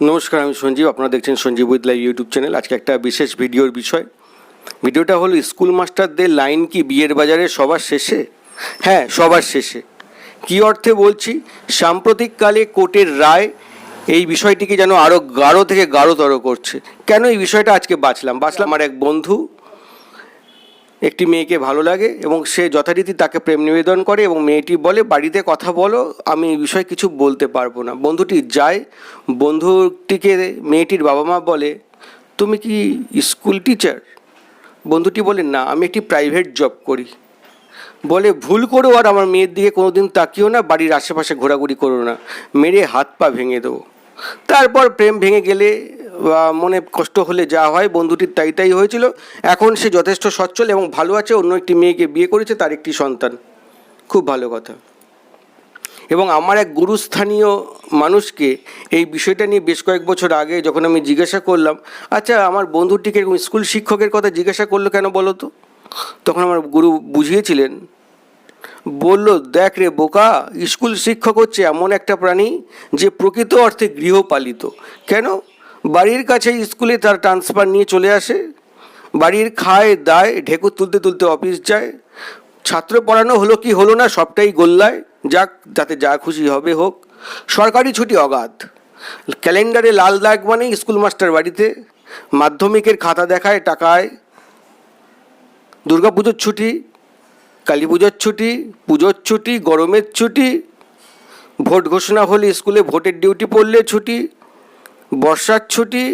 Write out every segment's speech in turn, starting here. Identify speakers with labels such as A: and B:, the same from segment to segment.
A: নমস্কার, আমি সঞ্জীব। আপনারা দেখছেন Sanjeev with live YouTube channel. আজকে একটা বিশেষ ভিডিওর বিষয়। ভিডিওটা হলো, স্কুল মাস্টারদের লাইন কি বিয়ের বাজারে সবার শেষে? হ্যাঁ সবার শেষে। কি অর্থে বলছি? সাম্প্রতিককালে কোর্টের রায় এই বিষয়টিকে যেন আরও গাঢ় থেকে গাঢ়তর করছে। কেন এই বিষয়টা আজকে বাঁচলাম? বাঁচলাম আমার এক বন্ধু একটি মেয়েকে ভালো লাগে এবং সে যথারীতি তাকে প্রেম নিবেদন করে এবং মেয়েটি বলে, বাড়িতে কথা বলো, আমি এই বিষয়ে কিছু বলতে পারব না। বন্ধুটি যায়, বন্ধুটিকে মেয়েটির বাবা মা বলে, তুমি কি স্কুল টিচার? বন্ধুটি বলে, না, আমি একটি প্রাইভেট জব করি। বলে, ভুল করো আর আমার মেয়ের দিকে কোনো দিন তাকিও না, বাড়ির আশেপাশে ঘোরাঘুরি করো না, মেরে হাত পা ভেঙে দেবো। তারপর প্রেম ভেঙে গেলে মনে কষ্ট হলে যা হয়, বন্ধুটির তাই তাই হয়েছিল। এখন সে যথেষ্ট সচ্ছল এবং ভালো আছে, অন্য একটি মেয়েকে বিয়ে করেছে, তার একটি সন্তান। খুব ভালো কথা। এবং আমার এক গুরুস্থানীয় মানুষকে এই বিষয়টা নিয়ে বেশ কয়েক বছর আগে যখন আমি জিজ্ঞাসা করলাম আচ্ছা আমার বন্ধুটিকে এরকম স্কুল শিক্ষকের কথা জিজ্ঞাসা করল কেন বলো তো? তখন আমার গুরু বুঝিয়েছিলেন, বলল, দেখ রে বোকা, স্কুল শিক্ষক হচ্ছে এমন একটা প্রাণী যে প্রকৃত অর্থে গৃহপালিত। কেন? বাড়ির কাছে স্কুলে তার ট্রান্সফার নিয়ে চলে আসে। বাড়ির খায়, দায়, ঢেকুর তুলতে তুলতে অফিস যায়। ছাত্র পড়ানো হলো কি হলো না সবটাই গোল্লায়। যাক, যাতে যা খুশি হবে হোক। সরকারি ছুটি অগাধ। ক্যালেন্ডারে লাল দাগ মানে স্কুল মাস্টার বাড়িতে। মাধ্যমিকের খাতা দেখায় টাকায়। দুর্গাপুজোর ছুটি কালী পুজোর ছুটি পুজোর ছুটি, গরমের ছুটি। ভোট ঘোষণা হলে স্কুলে ভোটের ডিউটি পড়লে ছুটি। বর্ষার ছুটি,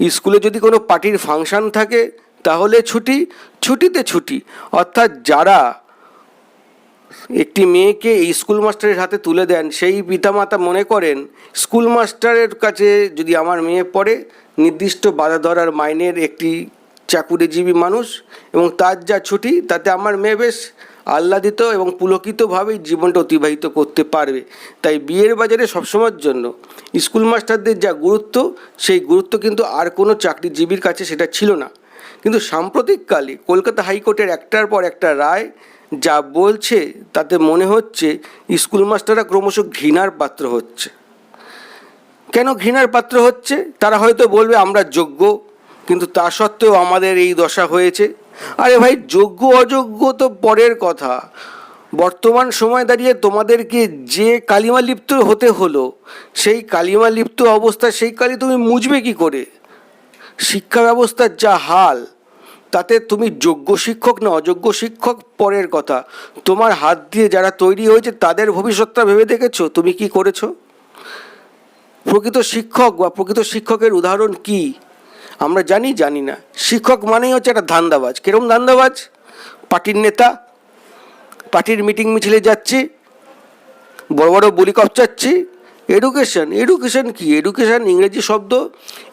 A: স্কুলে যদি কোনো পার্টির ফাংশন থাকে, তাহলে ছুটি, ছুটিতে ছুটি। অর্থাৎ যারা একটি মেয়েকে এই স্কুল মাস্টারের হাতে তুলে দেন, সেই পিতামাতা মনে করেন, স্কুল মাস্টারের কাছে যদি আমার মেয়ে পড়ে, নির্দিষ্ট বাধা ধরার মাইনের একটি চাকুরিজীবী মানুষ এবং তার যা ছুটি, তাতে আমার মেয়ে বেশ আহ্লাদিত এবং পুলকিতভাবেই জীবনটা অতিবাহিত করতে পারবে। তাই বিয়ের বাজারে সবসময়ের জন্য স্কুল মাস্টারদের যা গুরুত্ব, সেই গুরুত্ব কিন্তু আর কোনো চাকরিজীবীর কাছে সেটা ছিল না। কিন্তু সাম্প্রতিককালে কলকাতা হাইকোর্টের একটার পর একটা রায় যা বলছে, তাতে মনে হচ্ছে স্কুল মাস্টাররা ক্রমশ ঘৃণার পাত্র হচ্ছে। কেন ঘৃণার পাত্র হচ্ছে? তারা হয়তো বলবে, আমরা যোগ্য। কিন্তু তা সত্ত্বেও আমাদের এই দশা হয়েছে। আরে ভাই, যোগ্য অযোগ্য তো পরের কথা। বর্তমান সময় দাঁড়িয়ে তোমাদেরকে যে কালিমা লিপ্ত হতে হলো, সেই কালিমা লিপ্ত অবস্থা, সেই কালি তুমি মুছবে কি করে? শিক্ষা ব্যবস্থার যা হাল, তাতে তুমি যোগ্য শিক্ষক না অযোগ্য শিক্ষক পরের কথা। তোমার হাত দিয়ে যারা তৈরি হয়েছে, তাদের ভবিষ্যৎটা ভেবে দেখেছ? তুমি কি করেছ? প্রকৃত শিক্ষক বা প্রকৃত শিক্ষকের উদাহরণ কি? আমরা জানি জানি না। শিক্ষক মানেই হচ্ছে একটা ধান্দাবাজ। কিরম ধান্দাবাজ? পার্টির নেতা, পার্টির মিটিং মিছিলে যাচ্ছি, বড় বড় বলি কপচাচ্ছি। এডুকেশন এডুকেশন কি? এডুকেশন ইংরেজি শব্দ,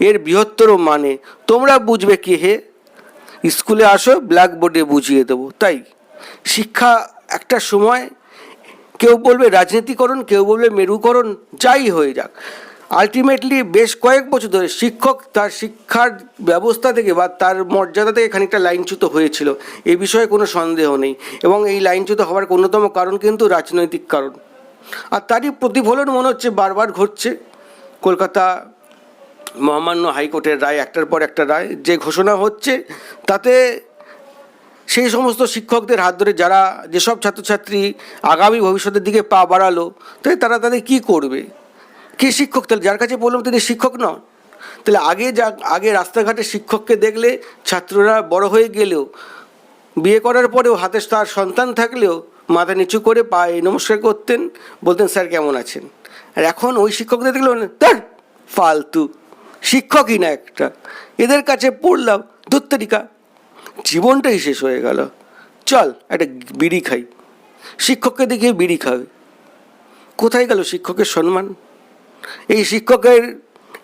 A: এর বৃহত্তর মানে। তোমরা বুঝবে কি হে? স্কুলে আসো ব্ল্যাকবোর্ডে বুঝিয়ে দেবো। তাই, শিক্ষা একটা সময়, কেউ বলবে রাজনীতিকরণ কেউ বলবে মেরুকরণ, যাই হয়ে যাক। আলটিমেটলি বেশ কয়েক বছর ধরে শিক্ষক তার শিক্ষার ব্যবস্থা থেকে বা তার মর্যাদা থেকে খানিকটা লাইনচ্যুত হয়েছিল। এ বিষয়ে কোনো সন্দেহ নেই এবং এই লাইনচ্যুত হওয়ার অন্যতম কারণ কিন্তু রাজনৈতিক কারণ। আর তারই প্রতিফলন মনে হচ্ছে বারবার ঘটছে। কলকাতা মহামান্য হাইকোর্টের রায়, একটার পর একটা রায়, যে ঘোষণা হচ্ছে তাতে সেই সমস্ত শিক্ষকদের হাত ধরে যারা যেসব ছাত্রছাত্রী আগামী ভবিষ্যতের দিকে পা বাড়ালো, তাই তারা তাদের কী করবে? কে শিক্ষক? তাহলে যার কাছে বললাম তিনি শিক্ষক নন। তাহলে আগে যা, আগে রাস্তাঘাটে শিক্ষককে দেখলে ছাত্ররা বড় হয়ে গেলেও, বিয়ে করার পরেও হাতে তার সন্তান থাকলেও মাথা নিচু করে পায়ে নমস্কার করতেন, বলতেন, স্যার, কেমন আছেন? আর এখন ওই শিক্ষকদের দেখলে তার ফালতু, শিক্ষকই না একটা। এদের কাছে পড়লাম ধুত্তরিকা জীবনটাই শেষ হয়ে গেল। চল, একটা বিড়ি খাই। শিক্ষককে দেখিয়ে বিড়ি খাবে। কোথায় গেল শিক্ষকের সম্মান? এই শিক্ষকের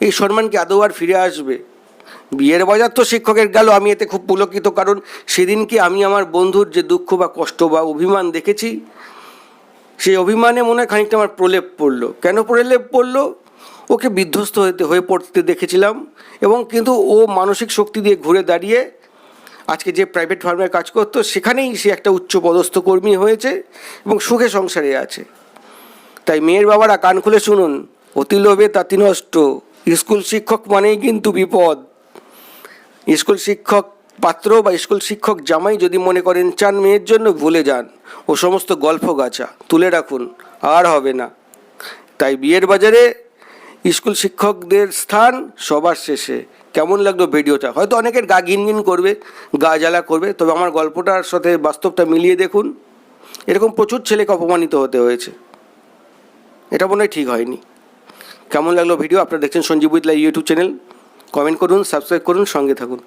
A: এই সম্মান কি আদৌ আর ফিরে আসবে? বিয়ের বাজার তো শিক্ষকের গেল, আমি এতে খুব পুলকিত, কারণ সেদিনকে আমি আমার বন্ধুর যে দুঃখ বা কষ্ট বা অভিমান দেখেছি, সেই অভিমানে মনে হয় খানিকটা আমার প্রলেপ পড়ল। কেন প্রলেপ পড়ল? ওকে বিধ্বস্ত হতে, হয়ে পড়তে দেখেছিলাম, এবং কিন্তু ও মানসিক শক্তি দিয়ে ঘুরে দাঁড়িয়ে আজকে যে প্রাইভেট ফার্মে কাজ করতো, সেখানেই সে একটা উচ্চ পদস্থ কর্মী হয়েছে এবং সুখে সংসারে আছে। তাই মেয়ের বাবারা কান খুলে শুনুন অতি লোভে তাতি নষ্ট স্কুল শিক্ষক মানেই কিন্তু বিপদ। স্কুল শিক্ষক পাত্র বা স্কুল শিক্ষক জামাই যদি মনে করেন চান মেয়ের জন্য ভুলে যান, ও সমস্ত গল্প গাছা, তুলে রাখুন, আর হবে না। তাই বিয়ের বাজারে স্কুল শিক্ষকদের স্থান সবার শেষে। কেমন লাগল ভিডিওটা? হয়তো অনেকের গা গিনগিন করবে, গা জ্বালা করবে, তবে আমার গল্পটার সাথে বাস্তবটা মিলিয়ে দেখুন। এরকম প্রচুর ছেলেকে অপমানিত হতে হয়েছে। এটা মনে হয় ঠিক হয়নি। কেমন লাগল ভিডিও আপনারা দেখছেন Sanjeev with YouTube channel comment করুন সাবস্ক্রাইব করুন, সঙ্গে থাকুন।